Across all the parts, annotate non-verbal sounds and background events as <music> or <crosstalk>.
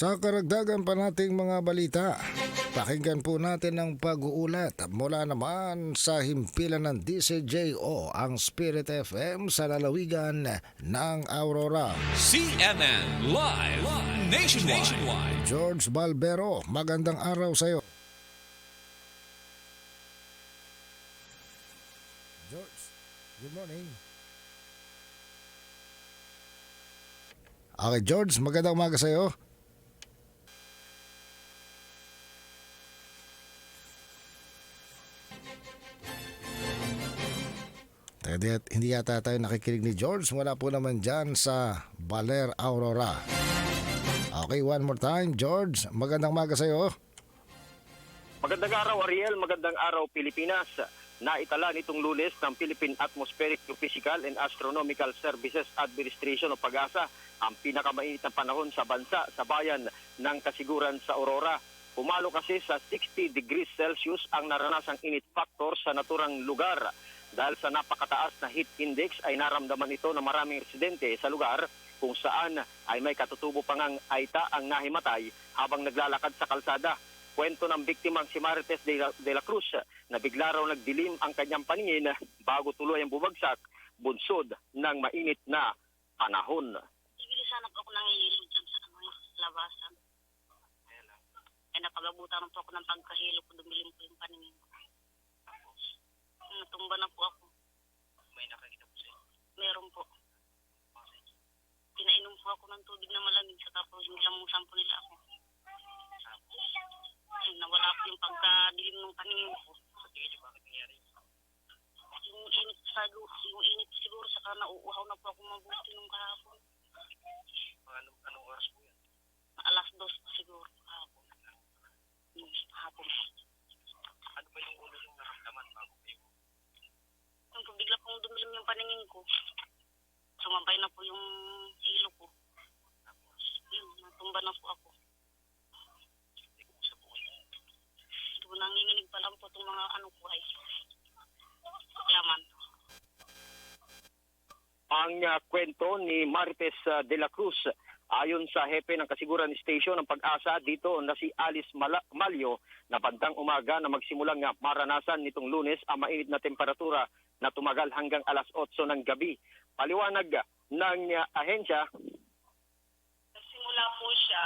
Sa karagdagan pa nating mga balita, pakinggan po natin ang pag-uulat mula naman sa himpilan ng DCJO ang Spirit FM sa lalawigan ng Aurora. CNN Live, Nationwide. George Balbero, magandang araw sa iyo. George, good morning. Okay, George, magandang umaga sa iyo. Hindi, hindi yata tayo nakikinig ni George. Wala po naman dyan sa Baler Aurora. Okay, one more time, George. Magandang umaga sa iyo. Magandang araw Ariel, magandang araw Pilipinas. Naitala nitong lunes ng Philippine Atmospheric Geophysical and Astronomical Services Administration o PAGASA ang pinakamainit na panahon sa bansa sa bayan ng Kasiguran sa Aurora. Pumalo kasi sa 60 degrees Celsius ang naranasang init factor sa naturang lugar. Dahil sa napakataas na heat index ay naramdaman ito ng maraming residente sa lugar kung saan ay may katutubo pang ang aita ang nahimatay habang naglalakad sa kalsada. Kwento ng biktimang si Marites de la, de la Cruz na bigla raw nagdilim ang kanyang paningin bago tuloy ang bubagsak bunsod ng mainit na panahon. Po ako ng hilo dyan sa ano, labasan. Eh, napagabutan po ako ng pagkahilo ko, dumilim po yung paningin ko. Natumba na po ako. May nakakita po sa'yo. Meron po. Pinainom po ako ng tubig na malamig, saka po nilamusan po nila ako. Eh, nawala po yung pagkadilim ng paningin ko. Yung init sa yung init siguro, saka nauuhaw na po ako mabuti nung kahapon. Anong, anong oras po yan? Alas dos po siguro kahapon. Hapon po. Ano ba yung ulo yung naramdaman bago kayo? Yung po, bigla pong dumilim yung paningin ko. Sumabay na po yung hilo ko. Yun, natumba na po ako. Ito, nanginginig pa lang po itong mga ano ko ay. Yaman. Ang uh, kwento ni Marites uh, de la Cruz ayon sa hepe ng Kasiguran Station ng Pag-asa dito na si Alice Mala- Malyo na bandang umaga na magsimulang nga maranasan nitong lunes ang mainit na temperatura na tumagal hanggang alas 8 ng gabi. Paliwanag uh, ng uh, ahensya, Nagsimula po siya,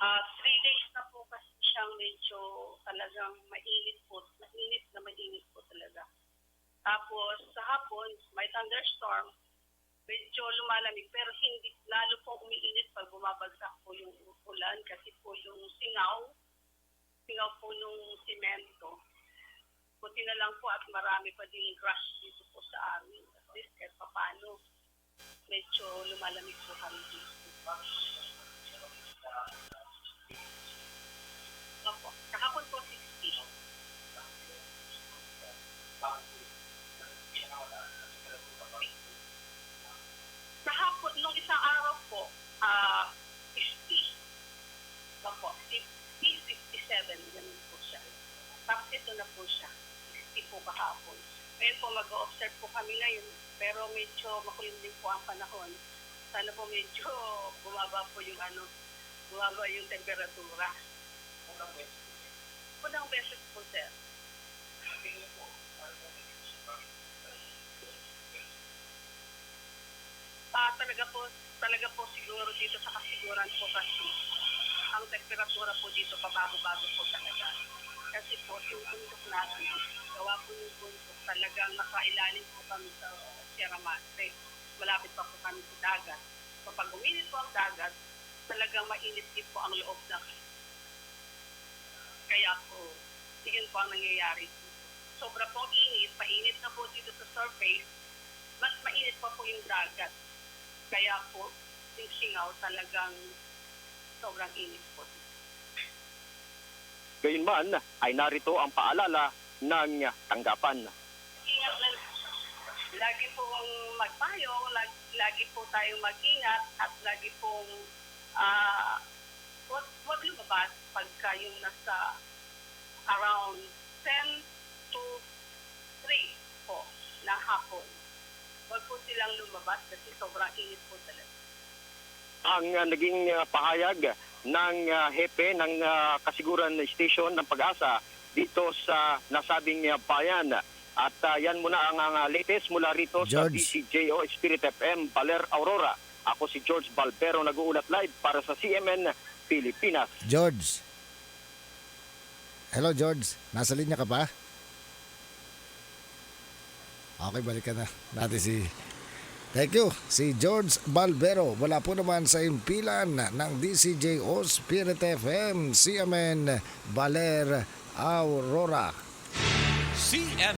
ah three days na po kasi siyang medyo talagang mainit po, mainit na mainit po talaga. Tapos sa hapon, may thunderstorm, medyo lumalamig pero hindi lalo po umiinit pag bumabagsak po yung ulan kasi po yung singaw, singaw po nung simento. Buti na lang po at marami pa din crush dito po sa amin. At least kahit papano, medyo lumalamig po kami dito. Opo. Kahapon po 60. Kahapon, nung isang araw po, ah 50. Opo, 50, 57, ganun po siya. Tapos ito na po siya, 60 po kahapon. Ngayon po, mag-observe po kami ngayon, pero medyo makulim din po ang panahon. Sana po medyo <laughs> bumaba po yung ano, bumaba yung temperatura. Unang beses po, sir. Ah, talaga po, talaga po siguro dito sa kasiguran po kasi ang temperatura po dito pabago-bago po talaga. Kasi po, yung bundok natin, gawa po yung bundok, talagang nakailalim po kami sa Sierra Madre. Malapit pa po kami sa dagat. So pag uminit po ang dagat, talagang mainit din po ang loob ng kaya po, yun po ang nangyayari. Sobra pong init, mainit na po dito sa surface, mas mainit pa po yung dagat. Kaya po, yung singaw talagang sobrang init po. Gayunman ay narito ang paalala ng tanggapan. Lagi pong magpayo, lagi, lagi po tayong mag-ingat at lagi pong ah wag, wag lumabas pagka yung nasa around 10 to 3 po na hapon. Wag po silang lumabas kasi sobrang init po talaga. Ang uh, naging uh, pahayag ng ah, hepe ng ah, kasiguran station ng pag-asa dito sa nasabing ah, bayan. At ah, yan muna ang ah, latest mula rito sa George. DCJO Spirit FM Baler Aurora. Ako si George Balbero nag-uulat live para sa CMN Pilipinas. George. Hello, George. Nasa linya ka pa? Okay, balik ka na. Natin si... Thank you. Si George Balbero. Wala po naman sa impilan ng DCJO Spirit FM, CMN Baler Aurora. CNN